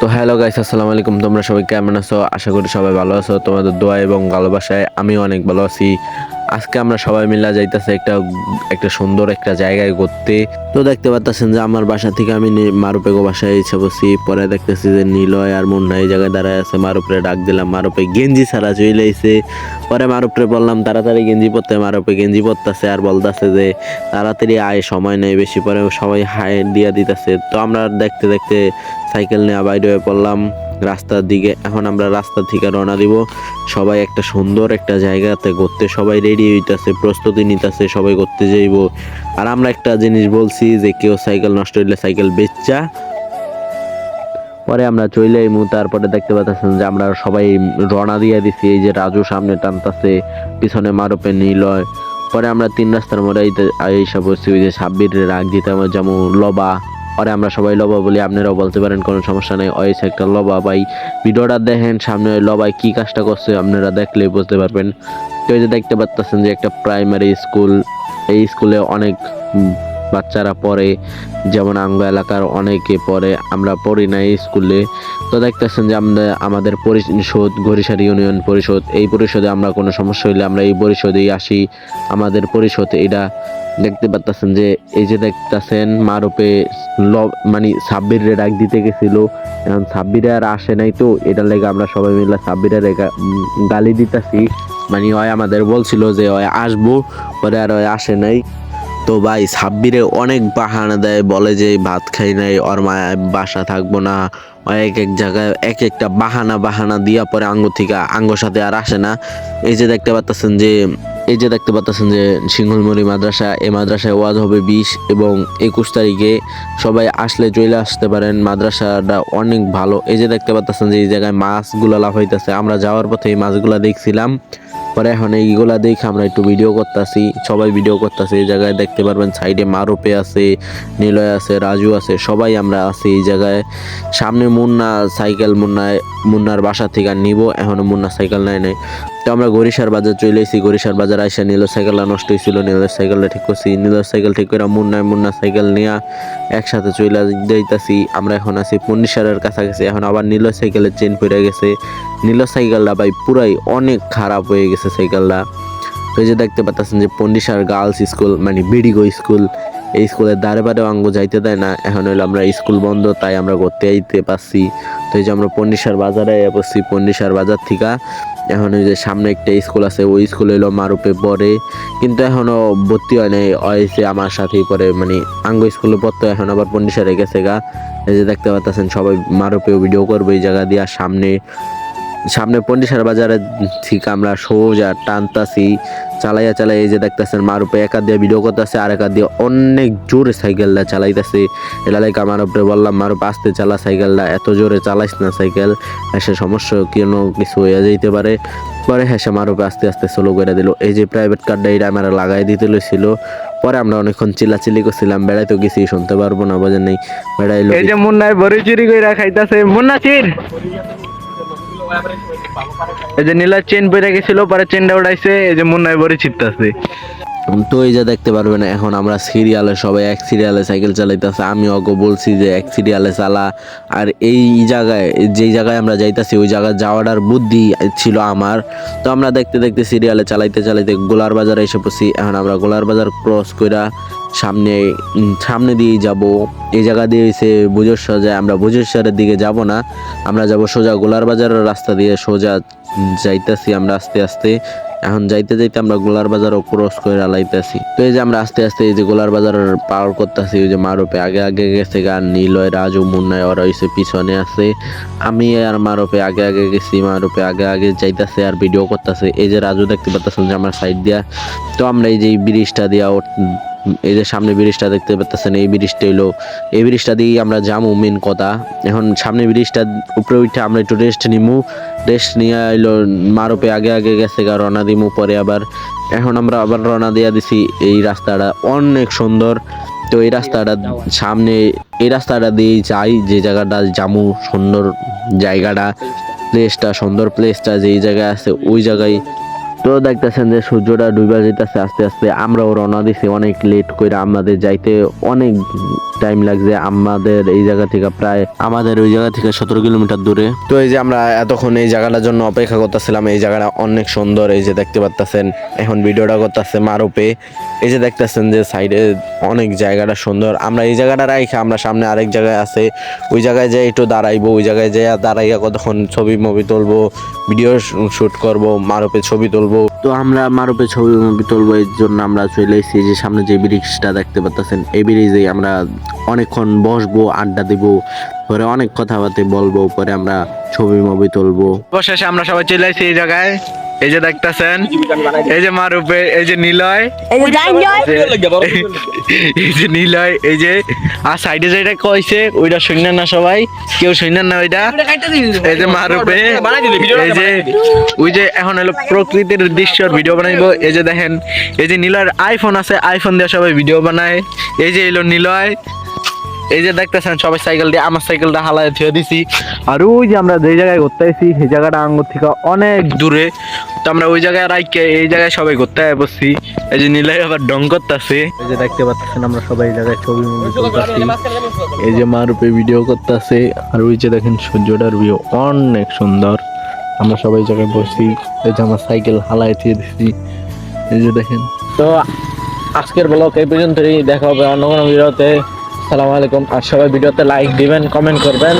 তো hello guys আসসালামু আলাইকুম। তোমরা সবাই কেমন আছো? আশা করি সবাই ভালো আছো। তোমাদের দোয়া এবং ভালোবাসায় আমি অনেক ভালো আছি। আজকে আমরা সবাই মিলে যাইতেছে একটা একটা সুন্দর একটা জায়গায় ঘুরতে। তো দেখতে পাচ্ছেন যে আমার বাসা থেকে আমি মারুপেগো বাসায় এসে বসি। পরে দেখতেছি যে নিলয় আর মুন্না এই জায়গায় দাঁড়ায় আছে। মারুপরে ডাক দিলাম, মারুপে গেঞ্জি ছাড়া চলে আইছে। পরে মারুপরে বললাম, তাড়াতাড়ি গেঞ্জি পরতে। মারুপে গেঞ্জি পরতেছে আর বলতেছে যে, তাড়াতাড়ি আয়, সময় নেই বেশি। পরে সবাই হাই দিয়া দিতেছে। তো আমরা দেখতে দেখতে সাইকেল নিয়ে বাইরে হয়ে পড়লাম। রাস্তার দিকে, এখন আমরা রাস্তা থেকে রওনা দিব। সবাই একটা সুন্দর একটা জায়গাতে ঘুরতে, সবাই রেডি হইতাছে, প্রস্তুতি নিতেছে, সবাই ঘুরতে যাইব। আর আমরা একটা জিনিস বলছি যে, কেউ সাইকেল নষ্ট হইলে সাইকেল বেচা। পরে আমরা চলে আইমু, তারপরে দেখতে পাচ্ছেন যে, আমরা সবাই রওনা দিয়ে দিছি, এই যে রাজু সামনে টানতাছে, পিছনে মারুপে নিলয় পরে আমরা তিন রাস্তার মোড়ে আইসা বসছি ওই যে সাব্বির রাগ দিতে আমার যেমন লবা। পরে আমরা সবাই লবা বলি, আপনারাও বলতে পারেন, কোনো সমস্যা নাই। ওই একটা লবা ভাই, ভিডিওটা দেখেন, সামনে ওই লবাই কী কাজটা করছে, আপনারা দেখলে বুঝতে পারবেন। তো এই যে দেখতে পাচ্ছেন যে একটা প্রাইমারি স্কুল এই স্কুলে অনেক বাচ্চারা পড়ে, যেমন আঙ্গ এলাকার অনেকে পড়ে, আমরা পড়ি না স্কুলে। তো দেখতেছেন যে আমরা আমাদের পরিষদ গরিসার ইউনিয়ন পরিষদ, এই পরিষদে আমরা কোনো সমস্যা হইলে আমরা এই পরিষদেই আসি। আমাদের পরিষদ এটা দেখতে পাচ্ছেন যে, এই যে দেখতেছেন মারুপে ল মানে সাব্বিরে ডাক দিতে গেছিল। এখন সাব্বিরে আর আসে নাই তো, এটার লেগে আমরা সবাই মিলে সাব্বিরের গা- গালি দিতেছি। মানে হয় আমাদের বলছিল যে হয় আসব, পরে আর হয় আসে নাই। তো ভাই সাব্বিরে অনেক বাহানা দেয়, বলে যে ভাত খাই নাই, ওর মায় বাসা থাকব না। এক এক জায়গায় এক একটা বাহানা বাহানা দিয়া পরে আঙ্গ থেকে আঙ্গ সাথে আর আসে না। এই যে দেখতে পাচ্ছেন যে, এই যে দেখতে পাচ্ছেন যে সিংহলমুড়ি মাদ্রাসা এই মাদ্রাসায় ওয়াজ হবে বিশ এবং একুশ তারিখে সবাই আসলে চলে আসতে পারেন। মাদ্রাসাটা অনেক ভালো। এই যে দেখতে পাচ্ছেন যে এই জায়গায় মাছগুলো লাভ হইতেছে আমরা যাওয়ার পথে এই মাছগুলো দেখছিলাম। পরে এখন এইগুলা দেখে আমরা একটু ভিডিও করতেছি। সবাই ভিডিও করতেছি, এই জায়গায় দেখতে পারবেন সাইডে মারুপে আছে, নিলয় আছে, রাজু আছে, সবাই আমরা আছি এই জায়গায়। সামনে মুন্না সাইকেল মুন্নায় মুন্নার বাসা থেকে নিব, এখনও মুন্না সাইকেল নেয় নাই। তো আমরা গরিশার বাজার চলে এসেছি, গরিশার বাজার আইসা নীল সাইকেলটা নষ্ট হয়েছিল নীলের সাইকেলটা ঠিক করছি। নীল সাইকেল ঠিক করে মুন্নায় মুন্না সাইকেল নিয়ে একসাথে চলে যাইতাছি। আমরা এখন আছি পন্ডিসারের কাছাকাছি, এখন আবার নীল সাইকেলের চেন পড়ে গেছে। নীল সাইকেলটা ভাই পুরাই অনেক খারাপ হয়ে গেছে সাইকেলটা। ওই যে দেখতে পাচ্ছেন যে পন্ডিসার গার্লস স্কুল মানে বিডিগো স্কুল, এই স্কুলের দ্বারে বারে অঙ্গ যাইতে দেয় না। এখন হইল আমরা স্কুল বন্ধ, তাই আমরা ঘুরতে যাইতে পারছি। তো এই যে আমরা পন্ডিসার বাজারে বসছি, পন্ডিসার বাজার থেকে। এখন ওই যে সামনে একটা স্কুল আছে, ওই স্কুল হইল মারুপে পড়ে কিন্তু এখনও ভর্তি হয় নাই, হয়েছে আমার সাথেই পরে মানে আঙ্গ স্কুলে পড়তো, এখন আবার পন্ডিসারে গেছে গা। এই যে দেখতে পাচ্ছেন সবাই মারুপেও ভিডিও করব এই জায়গা দিয়ে, সামনে সামনে পন্ডিসার বাজারে ঠিক আমরা সোজা টানতাছি, চালাইয়া চালাই এই যে দেখতেছেন মারুপে একা দিয়ে ভিডিও করতেছে আর একা দিয়ে অনেক জোরে সাইকেলটা চালাইতেছে। এটা লাইক আমার উপরে বললাম মারুপ আস্তে চালা সাইকেলটা এত জোরে চালাইস না সাইকেল, এসে সমস্যা কোনো কিছু হয়ে যাইতে পারে? পরে হেসে মারুপে আস্তে আস্তে স্লো করে দিল। এই যে প্রাইভেট কারটা এটা আমার লাগাই দিতে লইছিল। পরে আমরা অনেকক্ষণ চিল্লাচিল্লি করছিলাম বেড়াইতে গেছি শুনতে পারব না, বোঝেন নেই। বেড়াইলো এই যে মুন্নায় বড়ি চুরি করে খাইতাছে। মুন্না চির এই যে নীলা চেন পরে গেছিল পরে চেনটা উঠাইছে এই যে মুন্নাই বড়ি ছিটতাছে তো এই যে দেখতে পারবেন, এখন আমরা সিরিয়ালে সবাই এক সিরিয়ালে সাইকেল চালাইতেছে। আমি অগো বলছি যে এক সিরিয়ালে চালা। আর এই জায়গায়, যেই জায়গায় আমরা যাইতাছি, ওই জায়গায় যাওয়াটার বুদ্ধি ছিল আমার। তো আমরা দেখতে দেখতে সিরিয়ালে চালাইতে চালাইতে গোলার বাজারে এসে পড়ছি। এখন আমরা গোলার বাজার ক্রস কইরা সামনে সামনে দিয়েই যাব। এই জায়গা দিয়ে হইছে বুজেশ্বর যায়। আমরা বুজেশ্বরের দিকে যাব না। আমরা যাব সোজা গোলার বাজারের রাস্তা দিয়ে সোজা যাইতাছি আমরা আস্তে আস্তে। এখন যাইতে যাইতে আমরা গোলার বাজারও ক্রস করে লাইতেছি। তো এই যে আমরা আস্তে আস্তে এই যে গোলার বাজার পার করতেছি, ওই যে মারুপে আগে আগে গেছে গান নীলয় রাজু মুন্নায় ওরা হয়েছে পিছনে আছে। আমি আর মারুপে আগে আগে গেছি মারুপে আগে আগে যাইতেছে আর ভিডিও করতেছে। এই যে রাজু দেখতে পাচ্ছেন যে আমার সাইড দিয়া। তো আমরা এই যে ব্রিজটা দিয়া এই যে সামনে ব্রিজটা দেখতে পাচ্ছেন এই ব্রিজটা হইল, এই ব্রিজটা দিয়েই আমরা যামু মেন কথা। এখন সামনে ব্রিজটা উপরে উঠে আমরা একটু রেস্ট নিমু। রেস্ট নিয়ে এলো মারুপে আগে আগে গেছে গা, রওনা দিমু পরে আবার। এখন আমরা আবার রওনা দিয়া দিছি এই রাস্তাটা। অনেক সুন্দর। তো এই রাস্তাটা সামনে, এই রাস্তাটা দিয়ে যাই, যে জায়গাটা জামু সুন্দর জায়গাটা প্লেসটা সুন্দর প্লেসটা যেই জায়গায় আছে, ওই জায়গায় তো দেখতেছেন যে সূর্যটা ডুবা যেতেছে আস্তে আস্তে আমরাও রওনা দিছি। অনেক লেট করে আমাদের যাইতে অনেক টাইম লাগছে। আমাদের এই জায়গা থেকে প্রায় আমাদের ওই জায়গা থেকে সতেরো কিলোমিটার দূরে। তো এই যে আমরা এতক্ষণ এই জায়গাটার জন্য অপেক্ষা করতেছিলাম এই জায়গাটা অনেক সুন্দর। এই যে দেখতে পাচ্তেছেন এখন ভিডিওটা করতেছে মারুপে। এই যে দেখতেছেন যে সাইডে অনেক জায়গাটা সুন্দর। আমরা এই জায়গাটা রাইখা আমরা সামনে আরেক জায়গায় আছে। ওই জায়গায় যাই একটু দাঁড়াইবো ওই জায়গায় যাই দাঁড়াইয়া কতক্ষণ ছবি মুভি তুলবো ভিডিও শুট করব মারুপে ছবি তুলবো। তো আমরা মারুপে ছবি মুভি তুলবো এর জন্য আমরা চলে এসেছি যে সামনে যে ব্রিজটা দেখতে পাচ্ছেন এই ব্রিজে আমরা অনেকক্ষণ বসবো আড্ডা দেব পরে অনেক কথাবার্তা বলব পরে আমরা ছবি মুভি তুলবো। অবশেষে আমরা সবাই চলে এসেছি এই জায়গায়। এই যে দেখতেছেন এই যে মারুপে এই যে নিলয় এই যে নিলয় এই যে আর সাইডে যেটা কইছে ওইটা শুনলেন না সবাই কেউ শুনলেন না ওইটা এই যে মারুপে এই যে ওই যে এখন হলো প্রকৃতির দৃশ্যর ভিডিও বানাইবো এই যে দেখেন এই যে নিলয়ের আইফোন আছে আইফোন দিয়ে সবাই ভিডিও বানায় এই যে এলো নিলয় এই যে দেখতেছেন সবাই সাইকেল দিয়ে আমার সাইকেলটা হালায় থুয়ে দিছি আর ওই যে আমরা যে জায়গায় ঘুরতে আসি সেই জায়গাটা আঙ্গুর থেকে অনেক দূরে তো আমরা ওই জায়গায় রাইকে এই জায়গায় সবাই ঘুরতে বসছি। এই যে নিলয় আবার ডং করতেছে। এই যে দেখতে পাচ্ছেন আমরা সবাই এই জায়গায় ছবি মুভি তুলতেছি এই যে মারুপে ভিডিও করতেছে। আর ওই যে দেখেন সূর্যটার ভিউ অনেক সুন্দর। আমরা সবাই জায়গায় বসছি। এই যে আমার সাইকেল হালায় দিয়ে দিছি। এই যে দেখেন। তো আজকের ব্লগ এই পর্যন্তই। দেখা হবে অন্য কোনো ভিডিওতে সালাম আলাইকুম। আর সবাই ভিডিওতে লাইক দিবেন কমেন্ট করবেন।